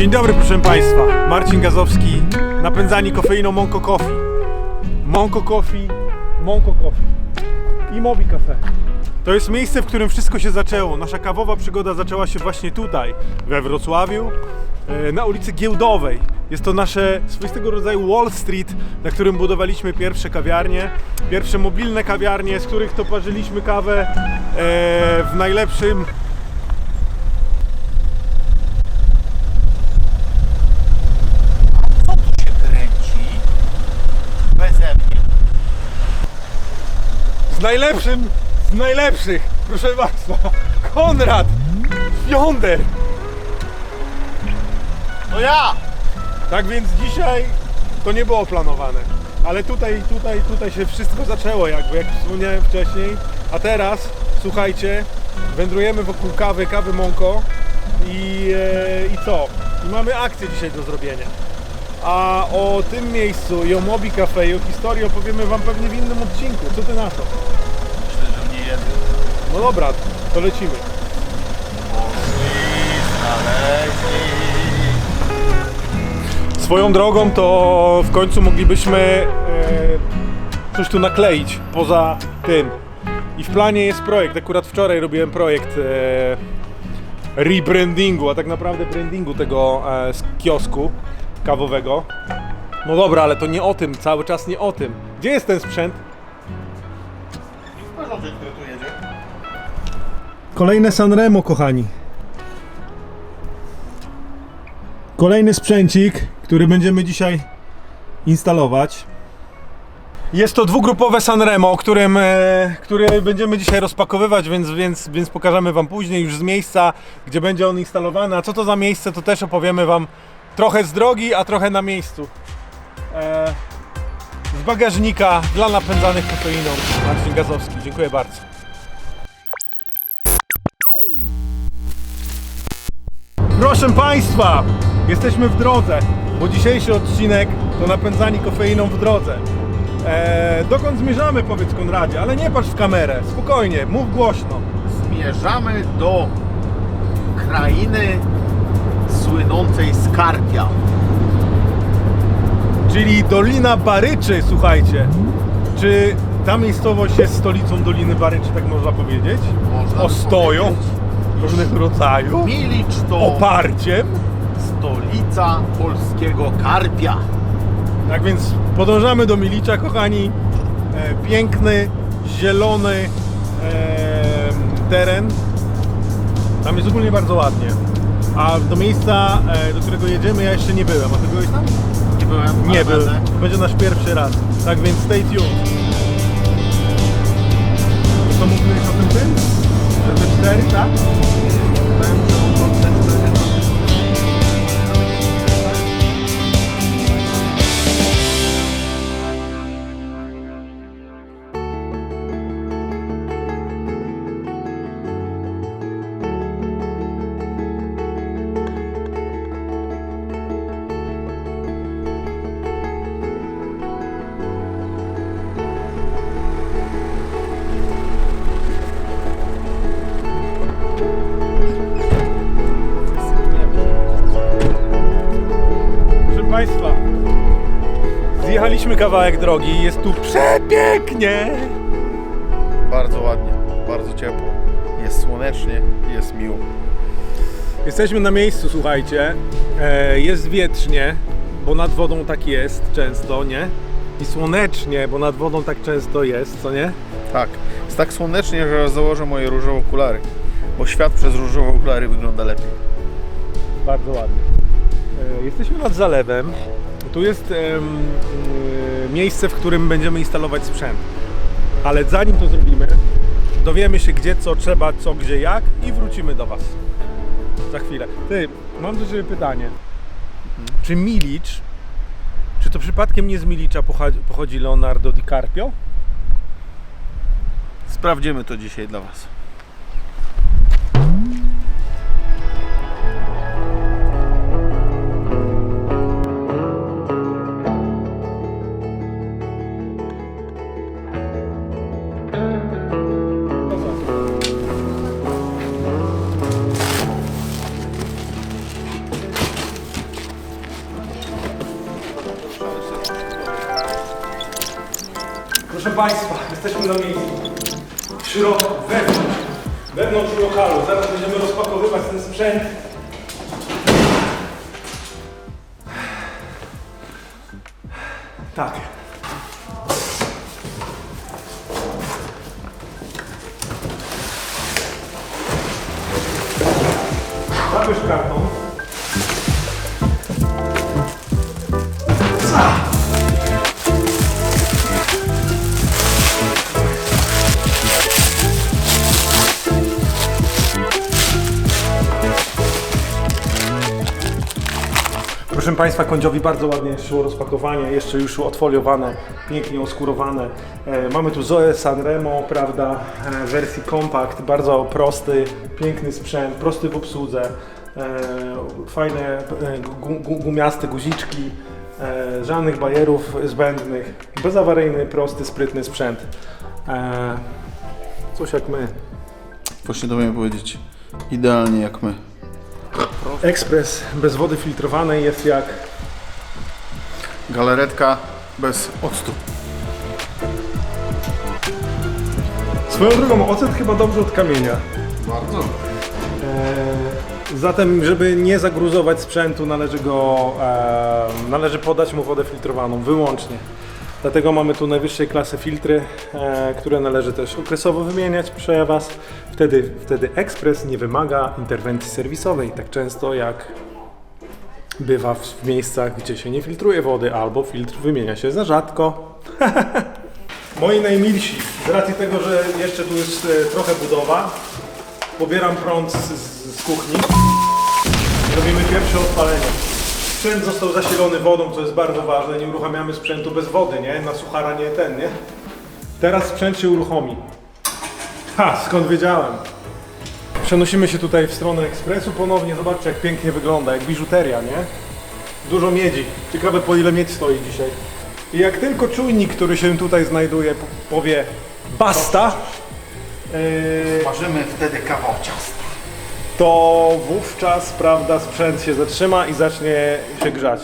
Dzień dobry proszę Państwa, Marcin Gazowski, napędzani kofeiną Monko Coffee. Monko Coffee, Monko Coffee i Mobi Cafe. To jest miejsce, w którym wszystko się zaczęło. Nasza kawowa przygoda zaczęła się właśnie tutaj, we Wrocławiu, e, na ulicy Giełdowej. Jest to nasze swoistego rodzaju Wall Street, na którym budowaliśmy pierwsze kawiarnie, pierwsze mobilne kawiarnie, z których to parzyliśmy kawę e, w najlepszym Co tu się kręci? Beze mnie. Z najlepszym, z najlepszych, proszę Państwa, Konrad Fionder. To ja! Tak więc dzisiaj to nie było planowane, ale tutaj, tutaj, tutaj się wszystko zaczęło, jakby jak wspomniałem wcześniej. A teraz, słuchajcie, wędrujemy wokół kawy, kawy Monko i, e, i co? I mamy akcję dzisiaj do zrobienia. A o tym miejscu i o Mobi Cafe i o historii opowiemy Wam pewnie w innym odcinku. Co Ty na to? Myślę, że mnie jeden. No dobra, to lecimy. Swoją drogą to w końcu moglibyśmy e, coś tu nakleić poza tym. I w planie jest projekt. Akurat wczoraj robiłem projekt e, rebrandingu, a tak naprawdę brandingu tego e, kiosku kawowego. No dobra, ale to nie o tym, cały czas nie o tym. Gdzie jest ten sprzęt? Porządek, który tu jedzie. Kolejne Sanremo, kochani. Kolejny sprzęcik, który będziemy dzisiaj instalować. Jest to dwugrupowe Sanremo, którym, e, który będziemy dzisiaj rozpakowywać, więc, więc, więc pokażemy Wam później już z miejsca, gdzie będzie on instalowany. A co to za miejsce, to też opowiemy Wam trochę z drogi, a trochę na miejscu. E, z bagażnika dla napędzanych kofeiną. Marcin Gazowski, dziękuję bardzo. Proszę Państwa, jesteśmy w drodze, bo dzisiejszy odcinek to napędzani kofeiną w drodze. Eee, dokąd zmierzamy, powiedz Konradzie, ale nie patrz w kamerę, spokojnie, mów głośno. Zmierzamy do krainy słynącej z Karpia. Czyli Dolina Baryczy, słuchajcie. Czy ta miejscowość jest stolicą Doliny Baryczy, tak można powiedzieć? Można by Ostoją powiedzieć. różnego rodzaju, Milicz to oparciem. stolica polskiego Karpia. Tak więc podążamy do Milicza, kochani. E, piękny, zielony e, teren. Tam jest ogólnie bardzo ładnie. A do miejsca, e, do którego jedziemy, ja jeszcze nie byłem. A ty byłeś tam? Nie byłem, Nie. To będzie nasz pierwszy raz. Tak więc stay tuned. Zjechaliśmy kawałek drogi jest tu przepięknie. Bardzo ładnie, bardzo ciepło. Jest słonecznie, jest miło. Jesteśmy na miejscu, słuchajcie. E, jest wietrznie, bo nad wodą tak jest często, nie? I słonecznie, bo nad wodą tak często jest, co nie? Tak, jest tak słonecznie, że założę moje różowe okulary. Bo świat przez różowe okulary wygląda lepiej. Bardzo ładnie. E, Jesteśmy nad zalewem. Tu jest em, miejsce, w którym będziemy instalować sprzęt. Ale zanim to zrobimy, dowiemy się gdzie, co trzeba, co, gdzie, jak i wrócimy do Was. Za chwilę. Ty, mam do Ciebie pytanie. Czy Milicz, czy to przypadkiem nie z Milicza pochodzi, Leonardo DiCaprio? Sprawdzimy to dzisiaj dla Was. Państwa, jesteśmy na miejscu. W środku, wewnątrz. Wewnątrz lokalu. Zaraz będziemy rozpakowywać ten sprzęt. Tak. Państwa, kądziowi bardzo ładnie szło rozpakowanie, jeszcze już odfoliowane, pięknie oskurowane. E, mamy tu Zoe Sanremo, prawda, e, w wersji kompakt, bardzo prosty, piękny sprzęt, prosty w obsłudze, e, fajne e, gu, gu, gumiaste guziczki, e, żadnych bajerów zbędnych, bezawaryjny, prosty, sprytny sprzęt. E, coś jak my. Właśnie to miałem powiedzieć. Idealnie jak my. Ekspres bez wody filtrowanej jest jak Galaretka bez octu. Swoją drogą, ocet chyba dobrze od kamienia. Bardzo. Eee, Zatem, żeby nie zagruzować sprzętu, należy go, eee, należy podać mu wodę filtrowaną wyłącznie. Dlatego mamy tu najwyższej klasy filtry, e, które należy też okresowo wymieniać, proszę Was. Wtedy, wtedy ekspres nie wymaga interwencji serwisowej, tak często jak bywa w, miejscach, gdzie się nie filtruje wody, albo filtr wymienia się za rzadko. Moi najmilsi, z racji tego, że jeszcze tu jest e, trochę budowa, pobieram prąd z, z, kuchni robimy pierwsze odpalenie. Sprzęt został zasilony wodą, co jest bardzo ważne. Nie uruchamiamy sprzętu bez wody, nie? Na suchara nie ten, nie? Teraz sprzęt się uruchomi. Ha, skąd wiedziałem? Przenosimy się tutaj w stronę ekspresu ponownie. Zobaczcie, jak pięknie wygląda, jak biżuteria, nie? Dużo miedzi. Ciekawe, po ile miedź stoi dzisiaj. I jak tylko czujnik, który się tutaj znajduje, po- powie basta, yy, Marzymy wtedy kawał ciasta. To wówczas, prawda, sprzęt się zatrzyma i zacznie się grzać.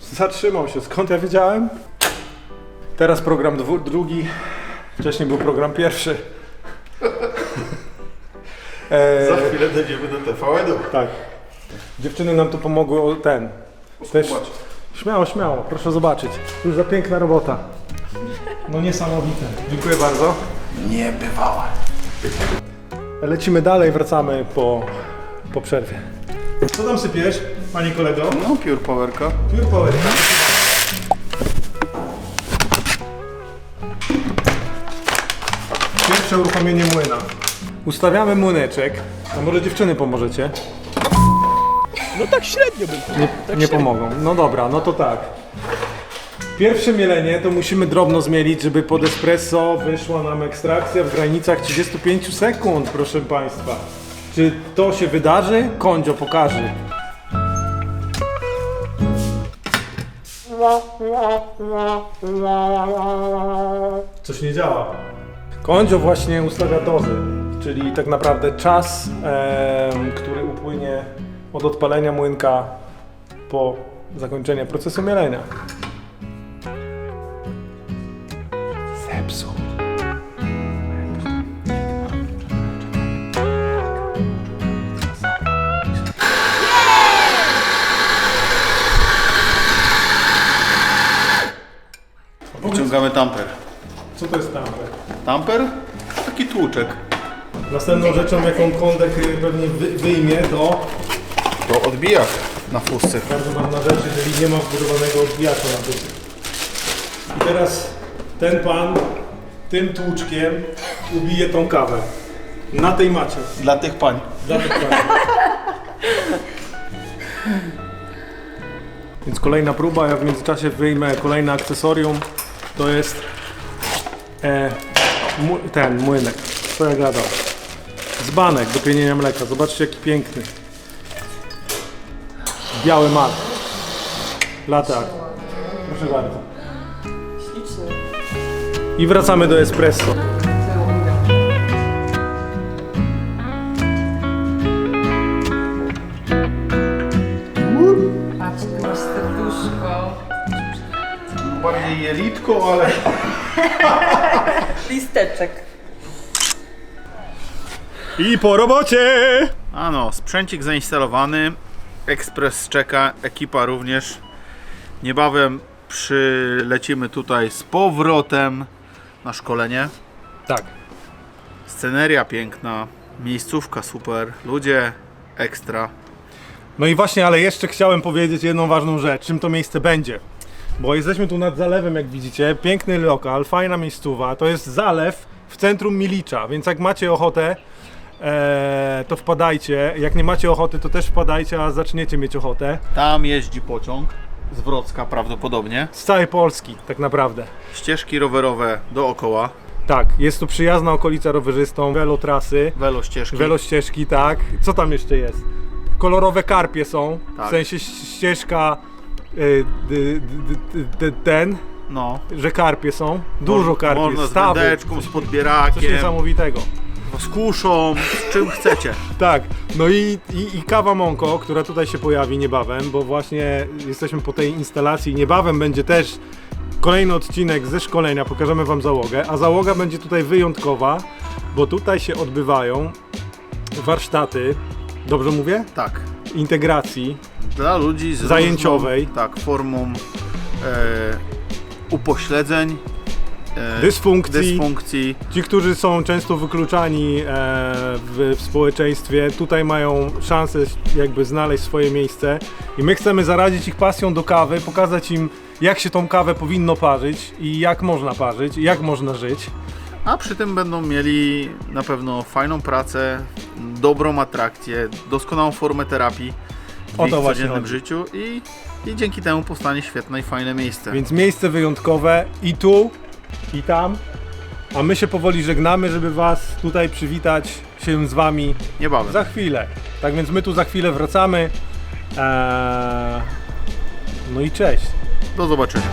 Zatrzymał się, skąd ja wiedziałem? Teraz program drugi, wcześniej był program pierwszy. E, Za chwilę dojdziemy do TVN-u. tak. Dziewczyny nam tu pomogły o ten. Też, śmiało, śmiało, proszę zobaczyć. Już za piękna robota. No niesamowite. Dziękuję bardzo. Nie bywała. Lecimy dalej, wracamy po, po przerwie. Co tam sypiesz, panie kolego? No, Pure Powerka. Pure Power. Pierwsze uruchomienie młyna. Ustawiamy młyneczek. A może dziewczyny pomożecie? No tak średnio bym powiedział. Nie, nie pomogą. No dobra, no to tak. Pierwsze mielenie to musimy drobno zmielić, żeby pod espresso wyszła nam ekstrakcja w granicach 35 sekund, proszę Państwa. Czy to się wydarzy? Kondzio pokaże. Coś nie działa. Kondzio właśnie ustawia dozy, czyli tak naprawdę czas, em, który upłynie od odpalenia młynka po zakończeniu procesu mielenia. Tamper. Co to jest tamper? Tamper? Taki tłuczek. Następną rzeczą, jaką kondek y, pewnie wy, wyjmie, to To odbijak na fusce. bardzo ważna rzecz, jeżeli nie ma wbudowanego odbijacza na tym. I teraz ten pan tym tłuczkiem ubije tą kawę. Na tej macie. Dla tych pań. Dla tych pań. Więc kolejna próba, ja w międzyczasie wyjmę kolejne akcesorium. To jest e, ten młynek, co ja gadał. Dzbanek do pienienia mleka. Zobaczcie jaki piękny. Biały mak. Latar. Proszę bardzo. I wracamy do espresso. Jelitko, ale Listeczek. I po robocie! A no, sprzęcik zainstalowany, ekspres czeka, ekipa również. Niebawem przylecimy tutaj z powrotem na szkolenie. Tak. Sceneria piękna, miejscówka super, ludzie ekstra. No i właśnie, ale jeszcze chciałem powiedzieć jedną ważną rzecz, czym to miejsce będzie. Bo jesteśmy tu nad zalewem, jak widzicie, piękny lokal, fajna miejscowa, to jest zalew w centrum Milicza, więc jak macie ochotę, e, to wpadajcie, jak nie macie ochoty, to też wpadajcie, a zaczniecie mieć ochotę. Tam jeździ pociąg z Wrocka prawdopodobnie. Z całej Polski, tak naprawdę. Ścieżki rowerowe dookoła, Tak, jest to przyjazna okolica rowerzystom, welotrasy, ścieżki. welościeżki, tak. Co tam jeszcze jest? Kolorowe karpie są, Tak. w sensie ścieżka y, ten, No. że karpie są. Dużo karpi, Można z stawy, wędeczką, z coś podbierakiem, niesamowitego. z kuszą, z czym chcecie. Tak, no i, i, i kawa Monko, która tutaj się pojawi niebawem, bo właśnie jesteśmy po tej instalacji. Niebawem będzie też kolejny odcinek ze szkolenia, pokażemy Wam załogę, a załoga będzie tutaj wyjątkowa, bo tutaj się odbywają warsztaty, dobrze mówię? Tak. Integracji, Dla ludzi z Zajęciowej. Różną, tak, formą e, upośledzeń, e, Dysfunkcji. dysfunkcji. Ci, którzy są często wykluczani e, w, w społeczeństwie, tutaj mają szansę jakby znaleźć swoje miejsce i my chcemy zarazić ich pasją do kawy, pokazać im jak się tą kawę powinno parzyć i jak można parzyć, i jak można żyć. A przy tym będą mieli na pewno fajną pracę, dobrą atrakcję, doskonałą formę terapii w O to codziennym chodzi. życiu i, i dzięki temu powstanie świetne i fajne miejsce. Więc miejsce wyjątkowe i tu, i tam. A my się powoli żegnamy, żeby Was tutaj przywitać się z Wami Niebawem. za chwilę. Tak więc my tu za chwilę wracamy. Eee, no i cześć. Do zobaczenia.